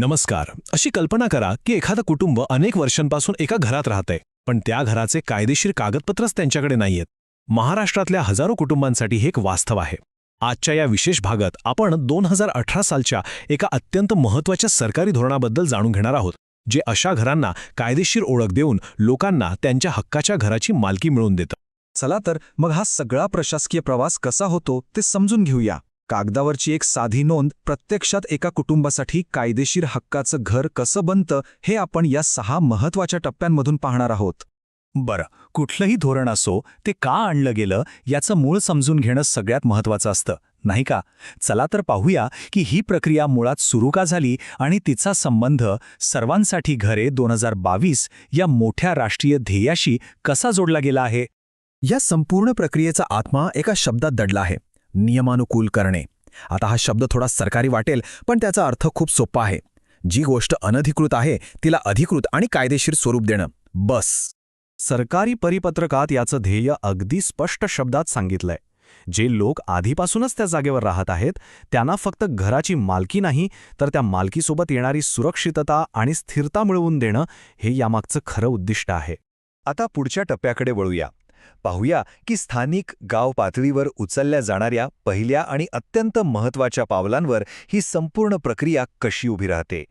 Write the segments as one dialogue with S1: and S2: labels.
S1: नमस्कार. अशी कल्पना करा की एखादं कुटुंब अनेक वर्षांपासून एका घरात राहतंय पण त्या घराचे कायदेशीर कागदपत्रच त्यांच्याकडे नाहीयेत. महाराष्ट्रातल्या हजारो कुटुंबांसाठी हे एक वास्तव आहे. आजच्या या विशेष भागात आपण दोन हजार अठरा सालच्या एका अत्यंत महत्त्वाच्या सरकारी धोरणाबद्दल जाणून घेणार आहोत जे अशा घरांना कायदेशीर ओळख देऊन लोकांना त्यांच्या हक्काच्या घराची मालकी मिळवून देतं.
S2: चला तर मग हा सगळा प्रशासकीय प्रवास कसा होतो ते समजून घेऊया. कागदावरची एक साधी नोंद प्रत्यक्षात एका कुटुंबासाठी कायदेशीर हक्काचं घर कसं बनतं हे आपण या सहा महत्त्वाच्या टप्प्यांमधून पाहणार आहोत. बरं कुठलंही धोरण असो ते का आणलं गेलं याचं मूळ समजून घेणं सगळ्यात महत्वाचं असतं नाही का? चला तर पाहूया की ही प्रक्रिया मुळात सुरू का झाली आणि तिचा संबंध सर्वांसाठी घरे दोन हजार बावीस या मोठ्या राष्ट्रीय ध्येयाशी कसा जोडला गेला आहे? या संपूर्ण प्रक्रियेचा आत्मा एका शब्दात दडला आहे. नियमानुकूल करणे. आता हा शब्द थोडा सरकारी वाटेल पण त्याचा अर्थ खूप सोपा आहे. जी गोष्ट अनधिकृत आहे तिला अधिकृत आणि कायदेशीर स्वरूप देणं. बस. सरकारी परिपत्रकात याचं ध्येय अगदी स्पष्ट शब्दात सांगितलंय. जे लोक आधीपासूनच त्या जागेवर राहत आहेत त्यांना फक्त घराची मालकी नाही तर त्या मालकीसोबत येणारी सुरक्षितता आणि स्थिरता मिळवून देणं हे यामागचं खरं उद्दिष्ट आहे. आता पुढच्या टप्प्याकडे वळूया. पाहूया की स्थानिक गाव पातळीवर उचलल्या जाणाऱ्या पहिल्या आणि अत्यंत महत्त्वाच्या पावलांवर ही संपूर्ण प्रक्रिया कशी उभी राहते?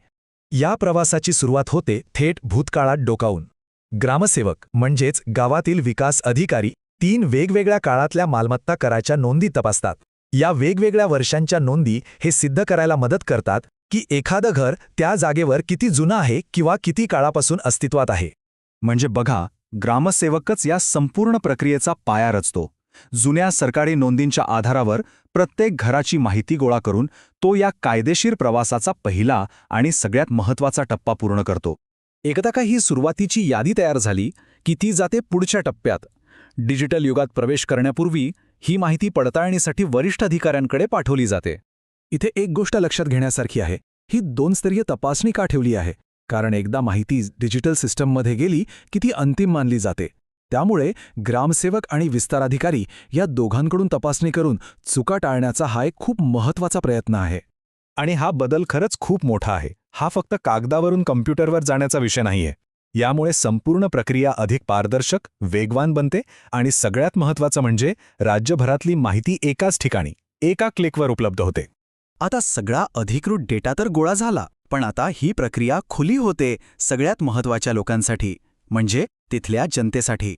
S2: या प्रवासाची सुरुवात होते थेट भूतकाळात डोकावून. ग्रामसेवक म्हणजेच गावातील विकास अधिकारी तीन वेगवेगळ्या काळातल्या मालमत्ता कराच्या नोंदी तपासतात. या वेगवेगळ्या वर्षांच्या नोंदी हे सिद्ध करायला मदत करतात की एखादं घर त्या जागेवर किती जुनं आहे किंवा किती काळापासून अस्तित्वात आहे. म्हणजे बघा ग्रामसेवकच या संपूर्ण प्रक्रियेचा पाया रचतो. जुन्या सरकारी नोंदींच्या आधारावर प्रत्येक घराची माहिती गोळा करून तो या कायदेशीर प्रवासाचा पहिला आणि सगळ्यात महत्त्वाचा टप्पा पूर्ण करतो. एकदा का ही सुरुवातीची यादी तयार झाली की ती जाते पुढच्या टप्प्यात. डिजिटल युगात प्रवेश करण्यापूर्वी ही माहिती पडताळणीसाठी वरिष्ठ अधिकाऱ्यांकडे पाठवली जाते. इथे एक गोष्ट लक्षात घेण्यासारखी आहे. ही दोन स्तरीय तपासणी का ठेवली आहे? कारण एकदा माहिती डिजिटल सिस्टममध्ये गेली की ती अंतिम मानली जाते. त्यामुळे ग्रामसेवक आणि विस्ताराधिकारी या दोघांकडून तपासणी करून चुका टाळण्याचा हा एक खूप महत्त्वाचा प्रयत्न आहे. आणि हा बदल खरंच खूप मोठा आहे. हा फक्त कागदावरून कम्प्युटरवर जाण्याचा विषय नाहीये. यामुळे संपूर्ण प्रक्रिया अधिक पारदर्शक वेगवान बनते आणि सगळ्यात महत्वाचं म्हणजे राज्यभरातली माहिती एकाच ठिकाणी एका क्लिकवर उपलब्ध होते. आता सगळा अधिकृत डेटा तर गोळा झाला. पण आता ही प्रक्रिया खुली होते सगळ्यात महत्त्वाच्या लोकांसाठी म्हणजे तिथल्या जनतेसाठी.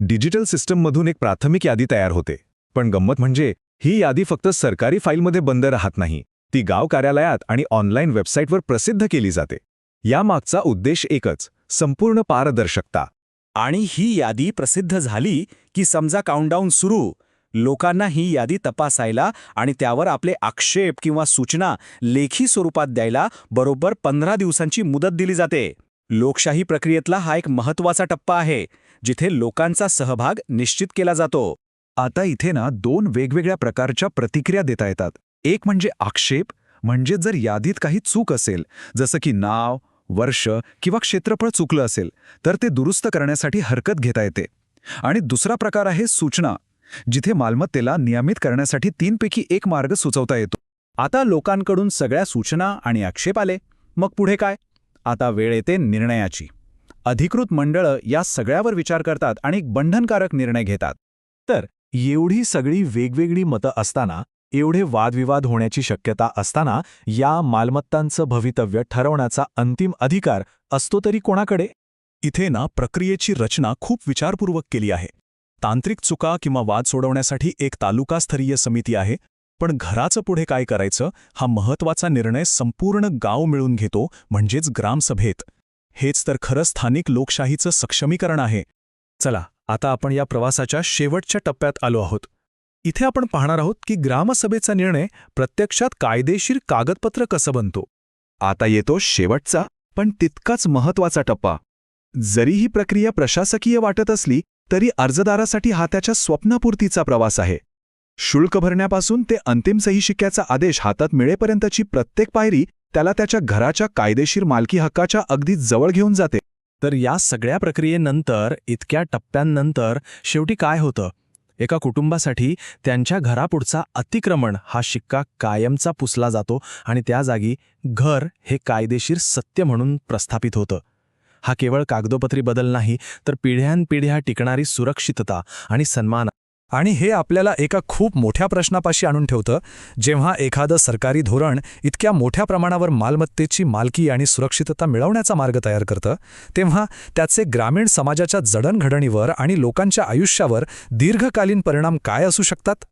S2: डिजिटल सिस्टममधून एक प्राथमिक यादी तयार होते पण गंमत म्हणजे ही यादी फक्त सरकारी फाईलमध्ये बंद राहत नाही ती गाव कार्यालयात आणि ऑनलाईन वेबसाईटवर प्रसिद्ध केली जाते. यामागचा उद्देश एकच संपूर्ण पारदर्शकता.
S3: आणि ही यादी प्रसिद्ध झाली की समजा काउंटडाऊन सुरू लोकांना ही यादी तपासायला आणि त्यावर आपले आक्षेप किंवा सूचना लेखी स्वरूपात द्यायला बरोबर पंधरा दिवसांची मुदत दिली जाते. लोकशाही प्रक्रियेतला हा एक महत्त्वाचा टप्पा आहे जिथे लोकांचा सहभाग निश्चित केला जातो.
S2: आता इथे ना दोन वेगवेगळ्या प्रकारच्या प्रतिक्रिया देता येतात. एक म्हणजे आक्षेप म्हणजे जर यादीत काही चूक असेल जसं की नाव वर्ष किंवा क्षेत्रफळ चुकलं असेल तर ते दुरुस्त करण्यासाठी हरकत घेता येते. आणि दुसरा प्रकार आहे सूचना. जिथे मालमत्तेला नियमित करण्यासाठी तीनपैकी एक मार्ग सुचवता येतो.
S3: आता लोकांकडून सगळ्या सूचना आणि आक्षेप आले. मग पुढे काय? आता वेळ येते निर्णयाची. अधिकृत मंडळं या सगळ्यावर विचार करतात आणि एक बंधनकारक निर्णय घेतात. तर एवढी सगळी वेगवेगळी मतं असताना एवढे वादविवाद होण्याची शक्यता असताना या मालमत्तांचं भवितव्य ठरवण्याचा अंतिम अधिकार असतो तरी कोणाकडे?
S1: इथे ना प्रक्रियेची रचना खूप विचारपूर्वक केली आहे. तांत्रिक चुका किंवा वाद सोडवण्यासाठी एक तालुकास्तरीय समिती आहे पण घराचं पुढे काय करायचं हा महत्त्वाचा निर्णय संपूर्ण गाव मिळून घेतो म्हणजेच ग्रामसभेत. हेच तर खरं स्थानिक लोकशाहीचं सक्षमीकरण आहे. चला आता आपण या प्रवासाच्या शेवटच्या टप्प्यात आलो आहोत. इथे आपण पाहणार आहोत की ग्रामसभेचा निर्णय प्रत्यक्षात कायदेशीर कागदपत्र कसं बनतो.
S2: आता येतो शेवटचा पण तितकाच महत्त्वाचा टप्पा. जरी ही प्रक्रिया प्रशासकीय वाटत असली तरी अर्जदारासाठी हा त्याच्या स्वप्नापूर्तीचा प्रवास आहे. शुल्क भरण्यापासून ते अंतिम सही शिक्क्याचा आदेश हातात मिळेपर्यंतची प्रत्येक पायरी त्याला त्याच्या घराच्या कायदेशीर मालकी हक्काच्या अगदी जवळ घेऊन जाते.
S1: तर या सगळ्या प्रक्रियेनंतर इतक्या टप्प्यांनंतर शेवटी काय होतं?
S4: एका कुटुंबासाठी त्यांच्या घरापुढचा अतिक्रमण हा शिक्का कायमचा पुसला जातो आणि त्या जागी घर हे कायदेशीर सत्य म्हणून प्रस्थापित होतं. हा केवळ कागदोपत्री बदल नाही तर पिढ्यानपिढ्या टिकणारी सुरक्षितता आणि सन्मान.
S2: आणि हे आपल्याला एका खूप मोठ्या प्रश्नापाशी आणून ठेवतं जेव्हा एखादं सरकारी धोरण इतक्या मोठ्या प्रमाणावर मालमत्तेची मालकी आणि सुरक्षितता मिळवण्याचा मार्ग तयार करतं तेव्हा त्याचे ग्रामीण समाजाच्या जडणघडणीवर आणि लोकांच्या आयुष्यावर दीर्घकालीन परिणाम काय असू शकतात?